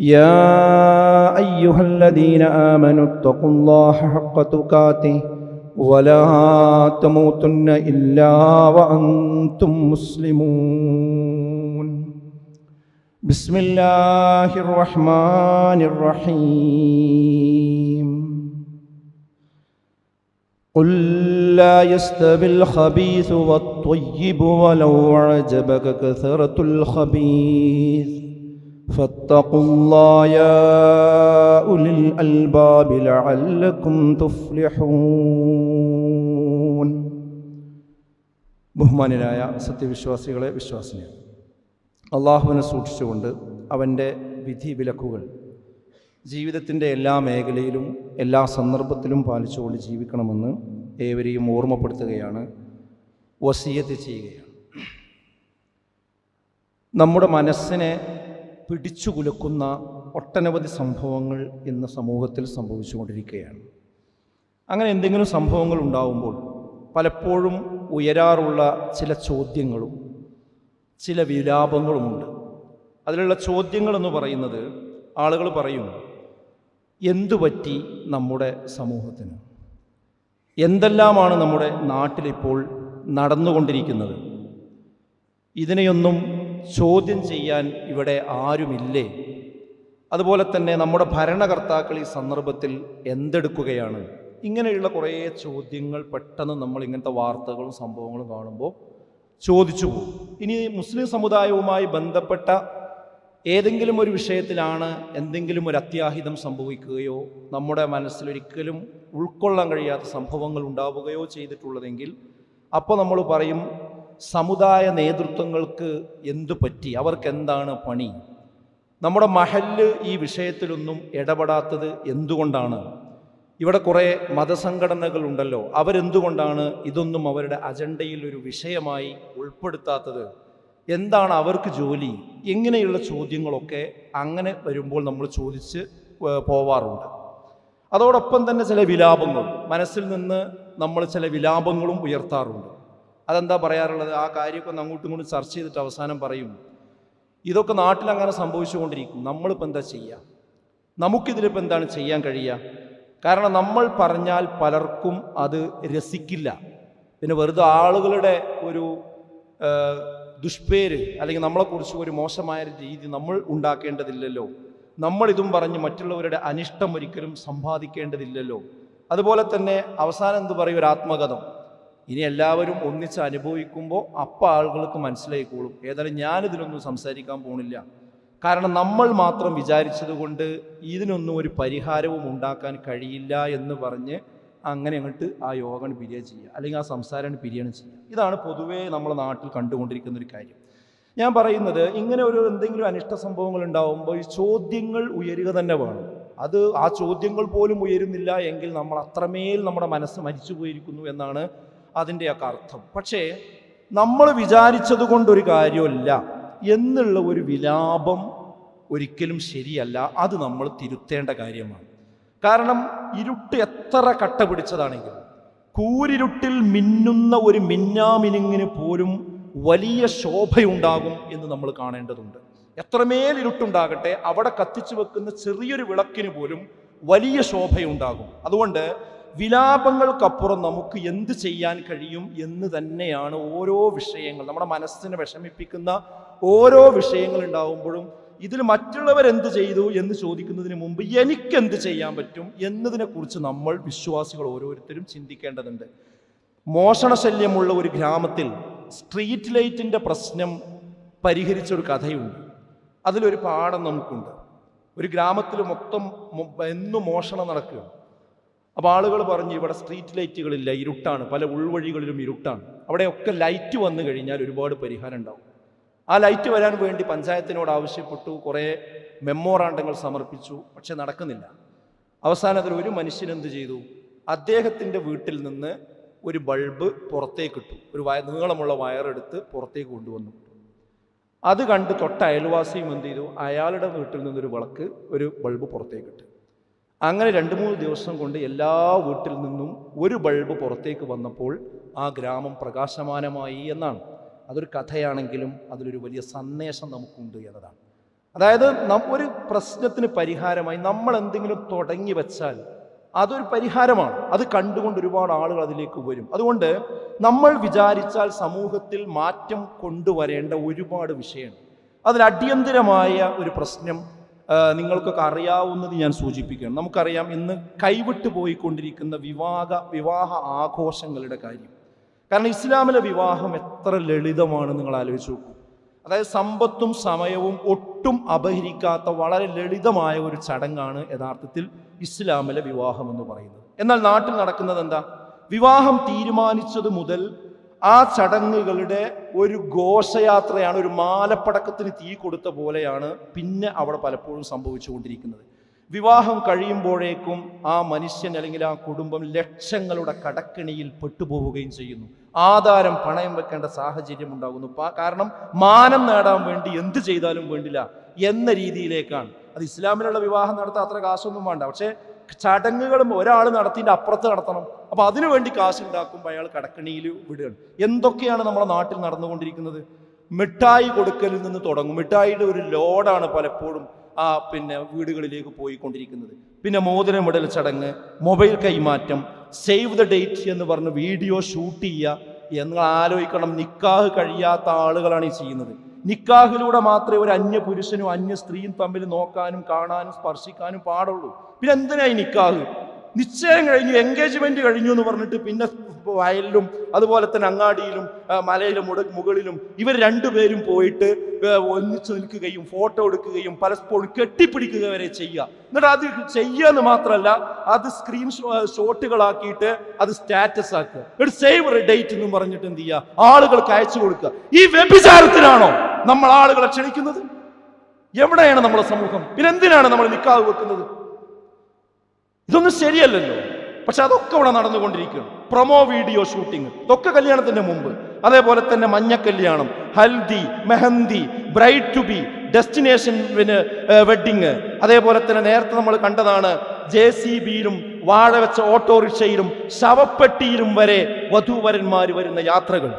يا أيها الذين آمنوا اتقوا الله حق تقاته ولا تموتن إلا وأنتم مسلمون. بسم الله الرحمن الرحيم. قل لا يستوي الخبيث والطيب ولو أعجبك كثرة الخبيث. فاتقوا الله يا أولي الألباب لعلكم تفلحون ബഹുമാനരായ സത്യവിശ്വാസികളെ വിശ്വാസിനെ അള്ളാഹുവിനെ സൂക്ഷിച്ചുകൊണ്ട് അവൻ്റെ വിധി വിലക്കുകൾ ജീവിതത്തിൻ്റെ എല്ലാ മേഖലയിലും എല്ലാ സന്ദർഭത്തിലും പാലിച്ചുകൊണ്ട് ജീവിക്കണമെന്ന് ഏവരെയും ഓർമ്മപ്പെടുത്തുകയാണ് വസീയത്ത് ചെയ്യുകയാണ് നമ്മുടെ മനസ്സിനെ പിടിച്ചു കുലുക്കുന്ന ഒട്ടനവധി സംഭവങ്ങൾ ഇന്ന് സമൂഹത്തിൽ സംഭവിച്ചുകൊണ്ടിരിക്കുകയാണ്. അങ്ങനെ എന്തെങ്കിലും സംഭവങ്ങൾ ഉണ്ടാവുമ്പോൾ പലപ്പോഴും ഉയരാറുള്ള ചില ചോദ്യങ്ങളും ചില വിലാപങ്ങളുമുണ്ട്. അതിലുള്ള ചോദ്യങ്ങളെന്ന് പറയുന്നത് ആളുകൾ പറയും എന്തുപറ്റി നമ്മുടെ സമൂഹത്തിന്? എന്തെല്ലാമാണ് നമ്മുടെ നാട്ടിലിപ്പോൾ നടന്നുകൊണ്ടിരിക്കുന്നത്? ഇതിനെയൊന്നും ചോദ്യം ചെയ്യാൻ ഇവിടെ ആരുമില്ലേ? അതുപോലെ തന്നെ നമ്മുടെ ഭരണകർത്താക്കൾ ഈ സന്ദർഭത്തിൽ എന്തെടുക്കുകയാണ്? ഇങ്ങനെയുള്ള കുറേ ചോദ്യങ്ങൾ പെട്ടെന്ന് നമ്മൾ ഇങ്ങനത്തെ വാർത്തകളും സംഭവങ്ങളും കാണുമ്പോൾ ചോദിച്ചു പോകും. ഇനി മുസ്ലിം സമുദായവുമായി ബന്ധപ്പെട്ട ഏതെങ്കിലും ഒരു വിഷയത്തിലാണ് എന്തെങ്കിലും ഒരു അത്യാഹിതം സംഭവിക്കുകയോ നമ്മുടെ മനസ്സിലൊരിക്കലും ഉൾക്കൊള്ളാൻ കഴിയാത്ത സംഭവങ്ങൾ ഉണ്ടാവുകയോ ചെയ്തിട്ടുള്ളതെങ്കിൽ അപ്പോൾ നമ്മൾ പറയും സമുദായ നേതൃത്വങ്ങൾക്ക് എന്തു പറ്റി? അവർക്കെന്താണ് പണി? നമ്മുടെ മഹല്ല് ഈ വിഷയത്തിലൊന്നും ഇടപെടാത്തത് എന്തുകൊണ്ടാണ്? ഇവിടെ കുറേ മതസംഘടനകളുണ്ടല്ലോ. അവരെന്തുകൊണ്ടാണ് ഇതൊന്നും അവരുടെ അജണ്ടയിൽ ഒരു വിഷയമായി ഉൾപ്പെടുത്താത്തത്? എന്താണ് അവർക്ക് ജോലി? ഇങ്ങനെയുള്ള ചോദ്യങ്ങളൊക്കെ അങ്ങനെ വരുമ്പോൾ നമ്മൾ ചോദിച്ച് പോവാറുണ്ട്. അതോടൊപ്പം തന്നെ ചില വിലാപങ്ങളും മനസ്സിൽ നിന്ന് നമ്മൾ ചില വിലാപങ്ങളും ഉയർത്താറുണ്ട്. അതെന്താ പറയാറുള്ളത്? ആ കാര്യമൊക്കെ അങ്ങോട്ടും ഇങ്ങോട്ടും ചർച്ച ചെയ്തിട്ട് അവസാനം പറയും. ഇതൊക്കെ നാട്ടിൽ അങ്ങനെ സംഭവിച്ചുകൊണ്ടിരിക്കും. നമ്മളിപ്പോൾ എന്താ ചെയ്യുക നമുക്കിതിലിപ്പോൾ എന്താണ് ചെയ്യാൻ കഴിയുക? കാരണം നമ്മൾ പറഞ്ഞാൽ പലർക്കും അത് രസിക്കില്ല. പിന്നെ വെറുതെ ആളുകളുടെ ഒരു ദുഷ്പേര് അല്ലെങ്കിൽ നമ്മളെക്കുറിച്ച് ഒരു മോശമായ രീതി നമ്മൾ ഉണ്ടാക്കേണ്ടതില്ലല്ലോ. നമ്മൾ ഇതും പറഞ്ഞ് മറ്റുള്ളവരുടെ അനിഷ്ടം ഒരിക്കലും സമ്പാദിക്കേണ്ടതില്ലല്ലോ. അതുപോലെ തന്നെ അവസാനം എന്ത് പറയും? ഒരു ആത്മകഥം. ഇനി എല്ലാവരും ഒന്നിച്ച് അനുഭവിക്കുമ്പോൾ അപ്പം ആളുകൾക്ക് മനസ്സിലായിക്കോളും. ഏതായാലും ഞാനിതിനൊന്നും സംസാരിക്കാൻ പോണില്ല. കാരണം നമ്മൾ മാത്രം വിചാരിച്ചതുകൊണ്ട് ഇതിനൊന്നും ഒരു പരിഹാരവും ഉണ്ടാക്കാൻ കഴിയില്ല എന്ന് പറഞ്ഞ് അങ്ങനെ അങ്ങോട്ട് ആ യോഗം പിരിയുക ചെയ്യുക. അല്ലെങ്കിൽ ആ സംസാരം പിരിയാണ് ചെയ്യുക. ഇതാണ് പൊതുവേ നമ്മുടെ നാട്ടിൽ കണ്ടുകൊണ്ടിരിക്കുന്ന ഒരു കാര്യം. ഞാൻ പറയുന്നത് ഇങ്ങനെ ഒരു എന്തെങ്കിലും അനിഷ്ട സംഭവങ്ങൾ ഉണ്ടാവുമ്പോൾ ഈ ചോദ്യങ്ങൾ ഉയരുക തന്നെ വേണം. അത് ആ ചോദ്യങ്ങൾ പോലും ഉയരുന്നില്ല എങ്കിൽ നമ്മൾ അത്രമേൽ നമ്മുടെ മനസ്സ് മരിച്ചു പോയിരിക്കുന്നു എന്നാണ് അതിന്റെയൊക്കെ അർത്ഥം. പക്ഷേ നമ്മൾ വിചാരിച്ചത് കൊണ്ടൊരു കാര്യമല്ല എന്നുള്ള ഒരു വിലാപം ഒരിക്കലും ശരിയല്ല. അത് നമ്മൾ തിരുത്തേണ്ട കാര്യമാണ്. കാരണം ഇരുട്ട് എത്ര കട്ട പിടിച്ചതാണെങ്കിലും കൂരിരുട്ടിൽ മിന്നുന്ന ഒരു മിന്നാമിനുങ്ങിന് പോലും വലിയ ശോഭയുണ്ടാകും എന്ന് നമ്മൾ കാണേണ്ടതുണ്ട്. എത്രമേൽ ഇരുട്ടുണ്ടാകട്ടെ അവിടെ കത്തിച്ചു വെക്കുന്ന ചെറിയൊരു വിളക്കിന് പോലും വലിയ ശോഭയുണ്ടാകും. അതുകൊണ്ട് വിലാപങ്ങൾക്കപ്പുറം നമുക്ക് എന്ത് ചെയ്യാൻ കഴിയും എന്ന് തന്നെയാണ് ഓരോ വിഷയങ്ങൾ. നമ്മുടെ മനസ്സിനെ വിഷമിപ്പിക്കുന്ന ഓരോ വിഷയങ്ങൾ ഉണ്ടാവുമ്പോഴും ഇതിൽ മറ്റുള്ളവർ എന്ത് ചെയ്തു എന്ന് ചോദിക്കുന്നതിന് മുമ്പ് എനിക്ക് എന്ത് ചെയ്യാൻ പറ്റും എന്നതിനെക്കുറിച്ച് നമ്മൾ വിശ്വാസികൾ ഓരോരുത്തരും ചിന്തിക്കേണ്ടതുണ്ട്. മോഷണശല്യമുള്ള ഒരു ഗ്രാമത്തിൽ സ്ട്രീറ്റ് ലൈറ്റിന്റെ പ്രശ്നം പരിഹരിച്ച ഒരു കഥയുണ്ട്. അതിലൊരു പാഠം നമുക്കുണ്ട്. ഒരു ഗ്രാമത്തിൽ മൊത്തം എന്നും മോഷണം നടക്കുക അപ്പോൾ ആളുകൾ പറഞ്ഞു ഇവിടെ സ്ട്രീറ്റ് ലൈറ്റുകളില്ല ഇരുട്ടാണ്. പല ഉൾവഴികളിലും ഇരുട്ടാണ്. അവിടെയൊക്കെ ലൈറ്റ് വന്നു കഴിഞ്ഞാൽ ഒരുപാട് പരിഹാരം ഉണ്ടാവും. ആ ലൈറ്റ് വരാൻ വേണ്ടി പഞ്ചായത്തിനോട് ആവശ്യപ്പെട്ടു കുറേ മെമ്മോറാണ്ടങ്ങൾ സമർപ്പിച്ചു പക്ഷെ നടക്കുന്നില്ല. അവസാനത്തിൽ ഒരു മനുഷ്യൻ എന്ത് ചെയ്തു? അദ്ദേഹത്തിന്റെ വീട്ടിൽ നിന്ന് ഒരു ബൾബ് പുറത്തേക്ക് ഇട്ടു. ഒരു വയ നീളമുള്ള വയറെടുത്ത് പുറത്തേക്ക് കൊണ്ടുവന്നു. അത് കണ്ട് തൊട്ട അയൽവാസിയും എന്ത് ചെയ്തു? അയാളുടെ വീട്ടിൽ നിന്നൊരു വിളക്ക് ഒരു ബൾബ് പുറത്തേക്ക് ഇട്ടു. അങ്ങനെ രണ്ട് മൂന്ന് ദിവസം കൊണ്ട് എല്ലാ വീട്ടിൽ നിന്നും ഒരു ബൾബ് പുറത്തേക്ക് വന്നപ്പോൾ ആ ഗ്രാമം പ്രകാശമാനമായി എന്നാണ്. അതൊരു കഥയാണെങ്കിലും അതിലൊരു വലിയ സന്ദേശം നമുക്കുണ്ട് എന്നതാണ്. അതായത് ഒരു പ്രശ്നത്തിന് പരിഹാരമായി നമ്മൾ എന്തെങ്കിലും തുടങ്ങി വെച്ചാൽ അതൊരു പരിഹാരമാണ്. അത് കണ്ടുകൊണ്ട് ഒരുപാട് ആളുകൾ അതിലേക്ക് വരും. അതുകൊണ്ട് നമ്മൾ വിചാരിച്ചാൽ സമൂഹത്തിൽ മാറ്റം കൊണ്ടുവരേണ്ട ഒരുപാട് വിഷയമാണ് അതിൽ അടിയന്തരമായ ഒരു പ്രശ്നം നിങ്ങൾക്കൊക്കെ അറിയാവുന്നത് ഞാൻ സൂചിപ്പിക്കണം നമുക്കറിയാം ഇന്ന് കൈവിട്ടു പോയിക്കൊണ്ടിരിക്കുന്ന വിവാഹ വിവാഹ ആഘോഷങ്ങളുടെ കാര്യം. കാരണം ഇസ്ലാമിലെ വിവാഹം എത്ര ലളിതമാണ് നിങ്ങൾ ആലോചിച്ച് നോക്കൂ. അതായത് സമ്പത്തും സമയവും ഒട്ടും അപഹരിക്കാത്ത വളരെ ലളിതമായ ഒരു ചടങ്ങാണ് യഥാർത്ഥത്തിൽ ഇസ്ലാമിലെ വിവാഹം എന്ന് പറയുന്നത്. എന്നാൽ നാട്ടിൽ നടക്കുന്നത് എന്താ? വിവാഹം തീരുമാനിച്ചത് മുതൽ ആ ചടങ്ങുകളുടെ ഒരു ഘോഷയാത്രയാണ് ഒരു മാലപ്പടക്കത്തിന് തീ കൊടുത്ത പോലെയാണ് പിന്നെ അവിടെ പലപ്പോഴും സംഭവിച്ചുകൊണ്ടിരിക്കുന്നത്. വിവാഹം കഴിയുമ്പോഴേക്കും ആ മനുഷ്യൻ അല്ലെങ്കിൽ ആ കുടുംബം ലക്ഷങ്ങളുടെ കടക്കിണിയിൽ പെട്ടുപോവുകയും ചെയ്യുന്നു. ആധാരം പണയം വെക്കേണ്ട സാഹചര്യം ഉണ്ടാകുന്നു. കാരണം മാനം നേടാൻ വേണ്ടി എന്ത് ചെയ്താലും വേണ്ടില്ല എന്ന രീതിയിലേക്കാണ്. അത് ഇസ്ലാമിലുള്ള വിവാഹം നടത്താൻ അത്ര കാശൊന്നും വേണ്ട. പക്ഷേ ചടങ്ങുകളും ഒരാൾ നടത്തിന്റെ അപ്പുറത്ത് നടത്തണം. അപ്പൊ അതിനു വേണ്ടി കാശ് ഉണ്ടാക്കുമ്പോൾ അയാൾ കടക്കണിയിൽ വിടുകയാണ്. എന്തൊക്കെയാണ് നമ്മുടെ നാട്ടിൽ നടന്നുകൊണ്ടിരിക്കുന്നത്? മിഠായി കൊടുക്കലിൽ നിന്ന് തുടങ്ങും. മിഠായിയുടെ ഒരു ലോഡാണ് പലപ്പോഴും ആ പിന്നെ വീടുകളിലേക്ക് പോയിക്കൊണ്ടിരിക്കുന്നത്. പിന്നെ മോതിരമിടൽ ചടങ്ങ് മൊബൈൽ കൈമാറ്റം സേവ് ദ ഡേറ്റ് എന്ന് പറഞ്ഞ് വീഡിയോ ഷൂട്ട് ചെയ്യുക. എന്ന് ആലോചിക്കണം നിക്കാഹ് കഴിയാത്ത ആളുകളാണ് ഈ ചെയ്യുന്നത്. നിക്കാഹിലൂടെ മാത്രമേ ഒരു അന്യ പുരുഷനും അന്യ സ്ത്രീയും തമ്മിൽ നോക്കാനും കാണാനും സ്പർശിക്കാനും പാടുള്ളൂ. പിന്നെ എന്തിനായി നിക്കാഹ്? നിശ്ചയം കഴിഞ്ഞു എൻഗേജ്മെന്റ് കഴിഞ്ഞു എന്ന് പറഞ്ഞിട്ട് പിന്നെ വയലിലും അതുപോലെ തന്നെ അങ്ങാടിയിലും മലയിലും മുട മുകളിലും ഇവർ രണ്ടുപേരും പോയിട്ട് ഒന്നിച്ചു നിൽക്കുകയും ഫോട്ടോ എടുക്കുകയും പരസ്പരം കെട്ടിപ്പിടിക്കുക വരെ ചെയ്യുക. എന്നിട്ട് അത് ചെയ്യുക എന്ന് മാത്രമല്ല അത് സ്ക്രീൻ ഷോട്ടുകളാക്കിയിട്ട് അത് സ്റ്റാറ്റസ് ആക്കുക. ഒരു സേവ് ഡേറ്റ് എന്നും പറഞ്ഞിട്ട് എന്ത് ചെയ്യുക? ആളുകൾക്ക് അയച്ചു കൊടുക്കുക. ഈ വ്യഭിചാരത്തിലാണോ നമ്മൾ ആളുകളെ ക്ഷണിക്കുന്നത്? എവിടെയാണ് നമ്മുടെ സമൂഹം? പിന്നെ എന്തിനാണ് നമ്മൾ നിക്കാഹ് വെക്കുന്നത്? ഇതൊന്നും ശരിയല്ലല്ലോ. പക്ഷെ അതൊക്കെ ഇവിടെ നടന്നുകൊണ്ടിരിക്കുകയാണ്. പ്രൊമോ വീഡിയോ ഷൂട്ടിംഗ് ഇതൊക്കെ കല്യാണത്തിന്റെ മുമ്പ്. അതേപോലെ തന്നെ മഞ്ഞ കല്യാണം haldi mehndi bride to be destination wedding. അതേപോലെ തന്നെ നേരത്തെ നമ്മൾ കണ്ടതാണ് ജെ സി ബിയിലും വാഴ വെച്ച ഓട്ടോറിക്ഷയിലും ശവപ്പെട്ടിയിലും വരെ വധൂവരന്മാർ വരുന്ന യാത്രകൾ.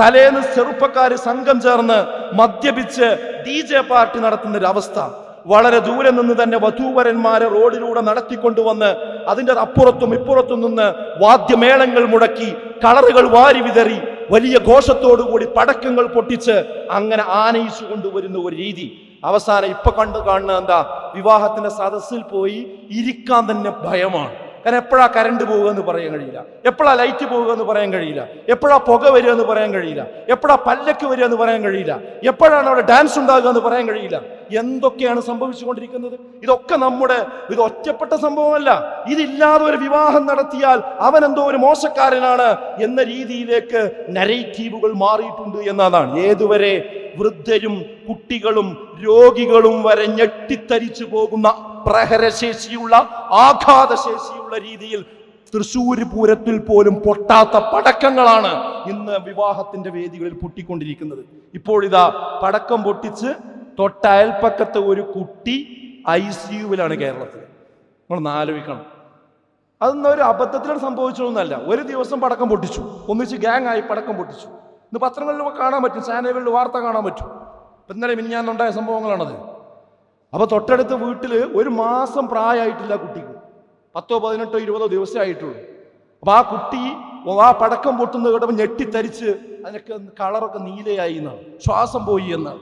തലേന്ന് ചെറുപ്പക്കാർ സംഘം ചേർന്ന് മദ്യപിച്ച് ഡി ജെ പാർട്ടി നടത്തുന്ന ഒരു അവസ്ഥ വളരെ ദൂരെ നിന്ന് തന്നെ വധൂവരന്മാരെ റോഡിലൂടെ നടത്തിക്കൊണ്ടുവന്ന് അതിന്റെ അപ്പുറത്തും ഇപ്പുറത്തും നിന്ന് വാദ്യമേളങ്ങൾ മുടക്കി കളറുകൾ വാരി വിതറി വലിയ ഘോഷത്തോടുകൂടി പടക്കങ്ങൾ പൊട്ടിച്ച് അങ്ങനെ ആനയിച്ചു കൊണ്ടുവരുന്ന ഒരു രീതി. അവസാനം ഇപ്പൊ കണ്ടു കാണുന്ന എന്താ? വിവാഹത്തിന്റെ സദസ്സിൽ പോയി ഇരിക്കാൻ തന്നെ ഭയമാണ്. കാരണം എപ്പോഴാ കറണ്ട് പോവുക എന്ന് പറയാൻ കഴിയില്ല. എപ്പോഴാ ലൈറ്റ് പോവുക എന്ന് പറയാൻ കഴിയില്ല. എപ്പോഴാ പുക വരിക എന്ന് പറയാൻ കഴിയില്ല. എപ്പോഴാ പല്ലക്ക് വരിക എന്ന് പറയാൻ കഴിയില്ല. എപ്പോഴാണ് അവിടെ ഡാൻസ് ഉണ്ടാകുക എന്ന് പറയാൻ കഴിയില്ല. എന്തൊക്കെയാണ് സംഭവിച്ചുകൊണ്ടിരിക്കുന്നത്? ഇതൊക്കെ നമ്മുടെ ഇത് ഒറ്റപ്പെട്ട സംഭവമല്ല. ഇതില്ലാതെ ഒരു വിവാഹം നടത്തിയാൽ അവൻ എന്തോ ഒരു മോശക്കാരനാണ് എന്ന രീതിയിലേക്ക് നരേറ്റീവുകൾ മാറിയിട്ടുണ്ട് എന്നതാണ്. ഏതുവരെ വൃദ്ധരും കുട്ടികളും രോഗികളും വരെ ഞെട്ടിത്തരിച്ചു പോകുന്ന പ്രഹരശേഷിയുള്ള ആഘാതശേഷിയുള്ള രീതിയിൽ തൃശ്ശൂർ പൂരത്തിൽ പോലും പൊട്ടാത്ത പടക്കങ്ങളാണ് ഇന്ന് വിവാഹത്തിന്റെ വേദികളിൽ പൊട്ടിക്കൊണ്ടിരിക്കുന്നത്. ഇപ്പോഴിതാ പടക്കം പൊട്ടിച്ച് തൊട്ട അയൽപ്പക്കത്തെ ഒരു കുട്ടി ഐ സി യുവിലാണ് കേരളത്തിൽ നമ്മൾ ആലോചിക്കണം. അതൊന്നും ഒരു അബദ്ധത്തിലാണ് സംഭവിച്ചതൊന്നുമല്ല. ഒരു ദിവസം പടക്കം പൊട്ടിച്ചു. ഒന്നിച്ച് ഗ്യാങ് ആയി പടക്കം പൊട്ടിച്ചു. ഇന്ന് പത്രങ്ങളിൽ കാണാൻ പറ്റും. ചാനലുകളിൽ വാർത്ത കാണാൻ പറ്റും. ഇന്നലെ മിനിഞ്ഞാന്നുണ്ടായ സംഭവങ്ങളാണത്. അപ്പോൾ തൊട്ടടുത്ത വീട്ടിൽ ഒരു മാസം പ്രായമായിട്ടില്ല കുട്ടിക്ക് പത്തോ പതിനെട്ടോ ഇരുപതോ ദിവസമേ ആയിട്ടുള്ളൂ. അപ്പോൾ ആ കുട്ടി ആ പടക്കം പൊട്ടുന്നത് കേട്ടപ്പോൾ ഞെട്ടിത്തരിച്ച് അതിനൊക്കെ കളറൊക്കെ നീലയായി എന്നാണ്. ശ്വാസം പോയി എന്നാണ്.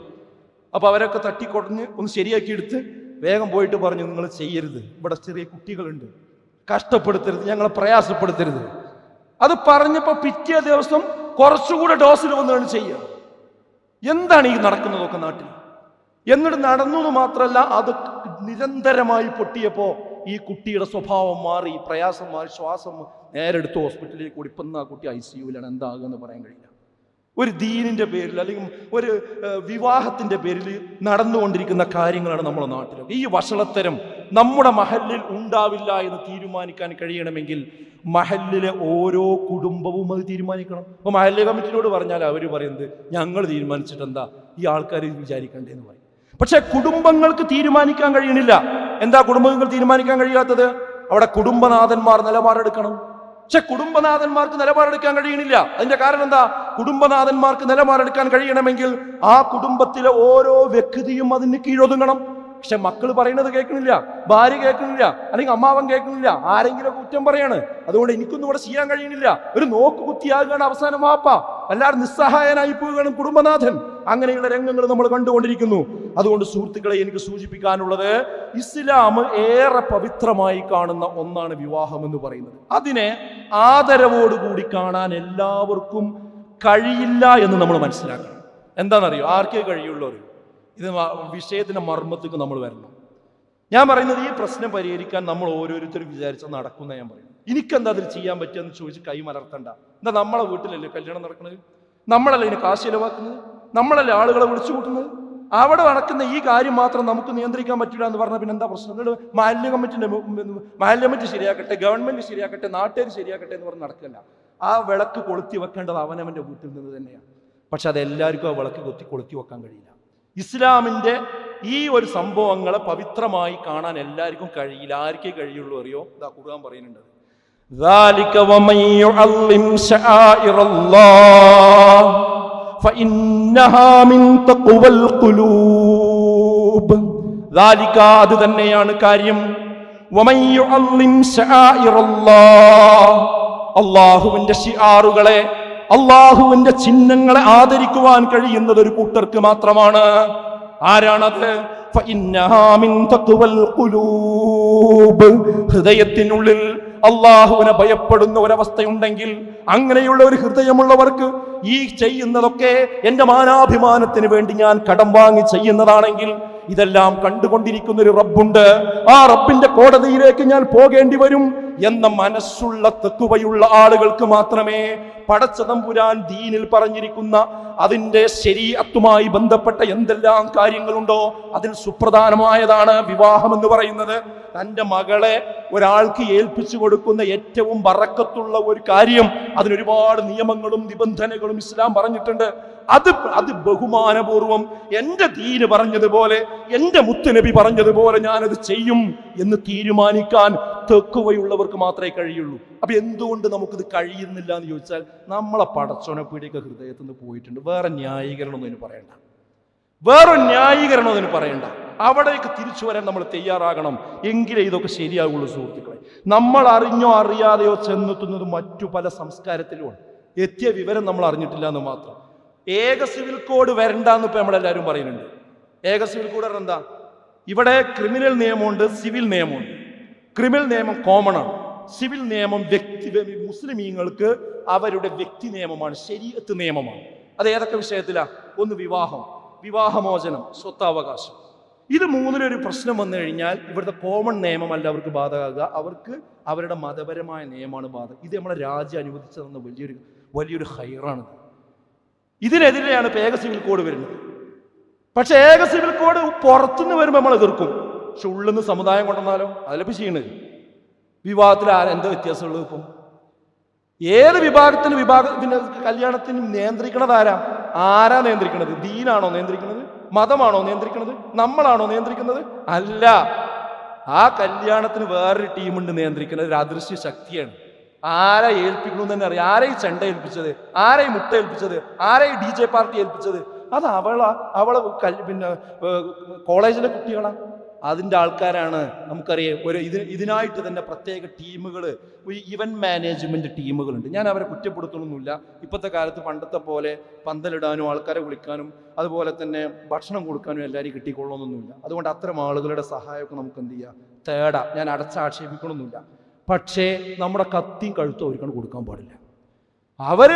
അപ്പോൾ അവരൊക്കെ തട്ടിക്കൊടഞ്ഞ് ഒന്ന് ശരിയാക്കി എടുത്ത് വേഗം പോയിട്ട് പറഞ്ഞു നിങ്ങൾ ചെയ്യരുത്. ഇവിടെ ചെറിയ കുട്ടികളുണ്ട്. കഷ്ടപ്പെടുത്തരുത്. ഞങ്ങളെ പ്രയാസപ്പെടുത്തരുത്. അത് പറഞ്ഞപ്പോൾ പിറ്റേ ദിവസം കുറച്ചുകൂടെ ഡോസിൽ വന്നാണ് ചെയ്യുക. എന്താണ് ഈ നടക്കുന്നതൊക്കെ നാട്ടിൽ എന്നിട്ട് നടന്നു എന്ന് മാത്രമല്ല അത് നിരന്തരമായി പൊട്ടിയപ്പോൾ ഈ കുട്ടിയുടെ സ്വഭാവം മാറി പ്രയാസം മാറി ശ്വാസം നേരെടുത്ത് ഹോസ്പിറ്റലിലേക്ക് കൂടി ഇപ്പം ആ കുട്ടി ഐ സി യുവിലാണ് എന്താകുമെന്ന് പറയാൻ കഴിയില്ല. ഒരു ദീനിന്റെ പേരിൽ അല്ലെങ്കിൽ ഒരു വിവാഹത്തിന്റെ പേരിൽ നടന്നുകൊണ്ടിരിക്കുന്ന കാര്യങ്ങളാണ് നമ്മുടെ നാട്ടിൽ ഈ വഷളത്തരം നമ്മുടെ മഹലിൽ ഉണ്ടാവില്ല എന്ന് തീരുമാനിക്കാൻ കഴിയണമെങ്കിൽ മഹലിലെ ഓരോ കുടുംബവും അത് തീരുമാനിക്കണം. അപ്പൊ മഹല്ല് കമ്മിറ്റിയോട് പറഞ്ഞാൽ അവർ പറയുന്നത് ഞങ്ങൾ തീരുമാനിച്ചിട്ട് എന്താ ഈ ആൾക്കാർ വിചാരിക്കണ്ടേന്ന് പറയും. പക്ഷെ കുടുംബങ്ങൾക്ക് തീരുമാനിക്കാൻ കഴിയണില്ല. എന്താ കുടുംബങ്ങൾ തീരുമാനിക്കാൻ കഴിയാത്തത്? അവിടെ കുടുംബനാഥന്മാർ നിലപാടെടുക്കണം. പക്ഷെ കുടുംബനാഥന്മാർക്ക് നിലപാടെടുക്കാൻ കഴിയണില്ല. അതിന്റെ കാരണം എന്താ? കുടുംബനാഥന്മാർക്ക് നിലപാടെടുക്കാൻ കഴിയണമെങ്കിൽ ആ കുടുംബത്തിലെ ഓരോ വ്യക്തിയും അതിന് കീഴൊതുങ്ങണം. പക്ഷെ മക്കൾ പറയുന്നത് കേൾക്കണില്ല ഭാര്യ കേൾക്കണില്ല അല്ലെങ്കിൽ അമ്മാവൻ കേൾക്കണില്ല ആരെങ്കിലും കുറ്റം പറയാണ്. അതുകൊണ്ട് എനിക്കൊന്നും ഇവിടെ ചെയ്യാൻ കഴിയണില്ല ഒരു നോക്ക് കുത്തിയാകുകയാണ് അവസാനം വാപ്പ. എല്ലാവരും നിസ്സഹായനായി പോവുകയാണ് കുടുംബനാഥൻ. അങ്ങനെയുള്ള രംഗങ്ങൾ നമ്മൾ കണ്ടുകൊണ്ടിരിക്കുന്നു. അതുകൊണ്ട് സുഹൃത്തുക്കളെ എനിക്ക് സൂചിപ്പിക്കാനുള്ളത് ഇസ്ലാം ഏറെ പവിത്രമായി കാണുന്ന ഒന്നാണ് വിവാഹം എന്ന് പറയുന്നത്. അതിനെ ആദരവോടുകൂടി കാണാൻ എല്ലാവർക്കും കഴിയില്ല എന്ന് നമ്മൾ മനസ്സിലാക്കണം. എന്താണെന്നറിയോ? ആർക്കേ കഴിയുള്ളൂ ഇത് വിഷയത്തിന്റെ മർമ്മത്തേക്ക് നമ്മൾ വരണം. ഞാൻ പറയുന്നത് ഈ പ്രശ്നം പരിഹരിക്കാൻ നമ്മൾ ഓരോരുത്തരും വിചാരിച്ചാൽ നടക്കുന്ന ഞാൻ പറയും എനിക്കെന്താ അതിൽ ചെയ്യാൻ പറ്റുമെന്ന് ചോദിച്ച് കൈ മലർത്തണ്ട. എന്താ നമ്മളെ വീട്ടിലല്ലേ കല്യാണം നടക്കുന്നത് നമ്മളല്ലേ ഇതിന് കാശ് ചിലവാക്കുന്നത്? നമ്മളല്ലേ ആളുകളെ വിളിച്ചു കൂട്ടുന്നത്? അവിടെ നടക്കുന്ന ഈ കാര്യം മാത്രം നമുക്ക് നിയന്ത്രിക്കാൻ പറ്റില്ല എന്ന് പറഞ്ഞാൽ പിന്നെ എന്താ പ്രശ്നം? മാലിന്യ കമ്മിറ്റിന്റെ മാലിന്യ കമ്മിറ്റി ശരിയാക്കട്ടെ ഗവൺമെന്റ് ശരിയാക്കട്ടെ നാട്ടുകാർ ശരിയാക്കട്ടെ എന്ന് പറഞ്ഞ് നടക്കില്ല. ആ വിളക്ക് കൊളുത്തി വെക്കേണ്ടത് അവനവന്റെ വീട്ടിൽ നിന്ന് തന്നെയാണ് പക്ഷെ അത് എല്ലാവർക്കും ആ വിളക്ക് കൊത്തി കൊളുത്തി വെക്കാൻ കഴിയില്ല. ഇസ്ലാമിന്റെ ഈ ഒരു സംഭവങ്ങളെ പവിത്രമായി കാണാൻ എല്ലാവർക്കും കഴിയില്ല. ആർക്കേ കഴിയുള്ളൂ അറിയോ? ഇതാ കുറുവാൻ പറയുന്നുണ്ട്. അത് തന്നെയാണ് കാര്യം. അള്ളാഹുവിന്റെ ഷിആറുകളെ അള്ളാഹുവിന്റെ ചിഹ്നങ്ങളെ ആദരിക്കുവാൻ കഴിയുന്നത് ഒരു കൂട്ടർക്ക് മാത്രമാണ്. ആരാണത്? ഹൃദയത്തിനുള്ളിൽ അള്ളാഹുവിനെ ഭയപ്പെടുന്ന ഒരവസ്ഥയുണ്ടെങ്കിൽ അങ്ങനെയുള്ള ഒരു ഹൃദയമുള്ളവർക്ക് ഈ ചെയ്യുന്നതൊക്കെ എന്റെ മാനാഭിമാനത്തിന് വേണ്ടി ഞാൻ കടം വാങ്ങി ചെയ്യുന്നതാണെങ്കിൽ ഇതെല്ലാം കണ്ടുകൊണ്ടിരിക്കുന്ന ഒരു റബ്ബുണ്ട്. ആ റബ്ബിന്റെ കോടതിയിലേക്ക് ഞാൻ പോകേണ്ടി വരും. എന്ന മനസ്സുള്ള തെക്കുവയുള്ള ആളുകൾക്ക് മാത്രമേ പടച്ചതമ്പുരാൻ ദീനിൽ പറഞ്ഞിരിക്കുന്ന അതിന്റെ ശരീരത്തുമായി ബന്ധപ്പെട്ട എന്തെല്ലാം കാര്യങ്ങളുണ്ടോ അതിൽ സുപ്രധാനമായതാണ് വിവാഹം എന്ന് പറയുന്നത്. തന്റെ മകളെ ഒരാൾക്ക് ഏൽപ്പിച്ചു കൊടുക്കുന്ന ഏറ്റവും വറക്കത്തുള്ള ഒരു കാര്യം അതിനൊരുപാട് നിയമങ്ങളും നിബന്ധനകളും ഇസ്ലാം പറഞ്ഞിട്ടുണ്ട്. അത് അത് ബഹുമാനപൂർവം എന്റെ തീര് പറഞ്ഞതുപോലെ എന്റെ മുത്തുനബി പറഞ്ഞതുപോലെ ഞാനത് ചെയ്യും എന്ന് തീരുമാനിക്കാൻ തെക്കുവയുള്ളവർക്ക് മാത്രമേ കഴിയുള്ളൂ. അപ്പൊ എന്തുകൊണ്ട് നമുക്കിത് കഴിയുന്നില്ല എന്ന് ചോദിച്ചാൽ നമ്മളെ പടച്ചോനെ പീടിയൊക്കെ ഹൃദയത്തിൽ നിന്ന് പോയിട്ടുണ്ട്. വേറെ ന്യായീകരണമൊന്നും ഒന്നും പറയണ്ട. വേറെ ന്യായീകരണം അതിന് പറയണ്ട. അവിടേക്ക് തിരിച്ചു വരാൻ നമ്മൾ തയ്യാറാകണം. എങ്കിലേ ഇതൊക്കെ ശരിയാകുള്ളൂ സുഹൃത്തുക്കളെ. നമ്മൾ അറിഞ്ഞോ അറിയാതെയോ ചെന്നെത്തുന്നത് മറ്റു പല സംസ്കാരത്തിലുമാണ് എത്തിയ വിവരം നമ്മൾ അറിഞ്ഞിട്ടില്ല എന്ന് മാത്രം. ഏക സിവിൽ കോഡ് വരണ്ടെന്ന് ഇപ്പൊ നമ്മളെല്ലാവരും പറയുന്നുണ്ട്. ഏക സിവിൽ കോഡ് എന്താ ഇവിടെ ക്രിമിനൽ നിയമമുണ്ട് സിവിൽ നിയമമുണ്ട്. ക്രിമിനൽ നിയമം കോമൺ ആണ്. സിവിൽ നിയമം വ്യക്തി മുസ്ലിമീങ്ങൾക്ക് അവരുടെ വ്യക്തി നിയമമാണ് ശരീരത്ത് നിയമമാണ്. അത് ഏതൊക്കെ വിഷയത്തിലാ? ഒന്ന് വിവാഹം. വിവാഹമോചനം സ്വത്താവകാശം. ഇത് മൂന്നിലൊരു പ്രശ്നം വന്നു കഴിഞ്ഞാൽ ഇവിടുത്തെ കോമൺ നിയമമല്ല അവർക്ക് ബാധകമാകുക. അവർക്ക് അവരുടെ മതപരമായ നിയമമാണ് ബാധക ഇത് നമ്മുടെ രാജ്യം അനുവദിച്ചതെന്ന വലിയൊരു വലിയൊരു ഹൈറാണ് ഇതിനെതിരെയാണ് ഇപ്പൊ ഏക സിവിൽ കോഡ് വരുന്നത്. പക്ഷെ ഏക സിവിൽ കോഡ് പുറത്തുനിന്ന് വരുമ്പോൾ നമ്മൾ എതിർക്കും. പക്ഷെ ഉള്ളിൽ സമുദായം കൊണ്ടുവന്നാലോ? അതിലിപ്പോൾ ചെയ്യണത്. വിവാഹത്തിൽ ആരാ എന്താ വ്യത്യാസമുള്ളത് ഇപ്പം? ഏത് വിഭാഗത്തിന് വിഭാഗ പിന്നെ കല്യാണത്തിന് നിയന്ത്രിക്കണത് ആരാ? ആരാ നിയന്ത്രിക്കണത്? ദീനാണോ നിയന്ത്രിക്കുന്നത് മതമാണോ നിയന്ത്രിക്കുന്നത് നമ്മളാണോ നിയന്ത്രിക്കുന്നത്? അല്ല. ആ കല്യാണത്തിന് വേറൊരു ടീമുണ്ട് നിയന്ത്രിക്കുന്നത്. ഒരു അദൃശ്യ ശക്തിയാണ്. ആരെ ഏൽപ്പിക്കണമെന്ന് തന്നെ അറിയാം. ആരെ ഈ ചെണ്ട ഏൽപ്പിച്ചത്? ആരെ ഈ മുട്ട ഏൽപ്പിച്ചത്? ആരെ ഈ ഡി ജെ പാർട്ടി ഏൽപ്പിച്ചത്? അത് അവളാ അവളെ പിന്നെ കോളേജിലെ കുട്ടികളാ. അതിന്റെ ആൾക്കാരാണ് നമുക്കറിയാം. ഒരു ഇതിന് ഇതിനായിട്ട് തന്നെ പ്രത്യേക ടീമുകൾ ഇവന്റ് മാനേജ്മെന്റ് ടീമുകളുണ്ട്. ഞാൻ അവരെ കുറ്റപ്പെടുത്തണമെന്നില്ല ഇപ്പോഴത്തെ കാലത്ത് പണ്ടത്തെ പോലെ പന്തലിടാനും ആൾക്കാരെ വിളിക്കാനും അതുപോലെ തന്നെ ഭക്ഷണം കൊടുക്കാനും എല്ലാവരും കിട്ടിക്കൊള്ളണമെന്നൊന്നുമില്ല അതുകൊണ്ട് അത്തരം ആളുകളുടെ സഹായമൊക്കെ നമുക്ക് എന്ത് ചെയ്യാം? തേടാം. ഞാൻ അടച്ചാക്ഷേപിക്കണമെന്നില്ല പക്ഷേ നമ്മുടെ കത്തിയും കഴുത്തും അവർക്കാണ് കൊടുക്കാൻ പാടില്ല. അവർ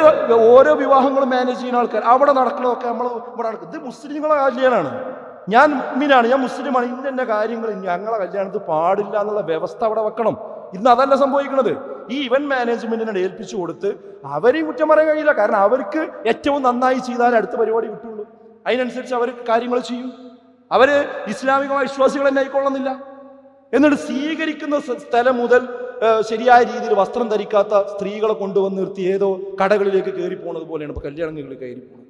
ഓരോ വിവാഹങ്ങളും മാനേജ് ചെയ്യുന്ന ആൾക്കാർ അവിടെ നടക്കണമൊക്കെ നമ്മൾ ഇവിടെ നടക്കും. ഇത് മുസ്ലിങ്ങളെ കല്യാണമാണ് ഞാൻ മീനാണ് ഞാൻ മുസ്ലിമാണ്. ഇന്ന എന്റെ കാര്യങ്ങൾ ഞങ്ങളെ കല്യാണത്തിൽ പാടില്ല എന്നുള്ള വ്യവസ്ഥ അവിടെ വെക്കണം. ഇന്ന് അതല്ല സംഭവിക്കുന്നത് ഈ ഇവന്റ് മാനേജ്മെന്റിനെ ഏൽപ്പിച്ചു കൊടുത്ത് അവരെയും കുറ്റം പറയാൻ കഴിയില്ല. കാരണം അവർക്ക് ഏറ്റവും നന്നായി ചെയ്താൽ അടുത്ത പരിപാടി കിട്ടുള്ളൂ. അതിനനുസരിച്ച് അവർ കാര്യങ്ങൾ ചെയ്യും. അവർ ഇസ്ലാമിക വിശ്വാസികൾ തന്നെ ആയിക്കൊള്ളുന്നില്ല എന്നിട്ട് സ്വീകരിക്കുന്ന സ്ഥലം മുതൽ ശരിയായ രീതിയിൽ വസ്ത്രം ധരിക്കാത്ത സ്ത്രീകളെ കൊണ്ടുവന്ന് നിർത്തി ഏതോ കടകളിലേക്ക് കയറി പോണത് പോലെയാണ് ഇപ്പൊ കല്യാണങ്ങളിൽ കയറി പോണത്.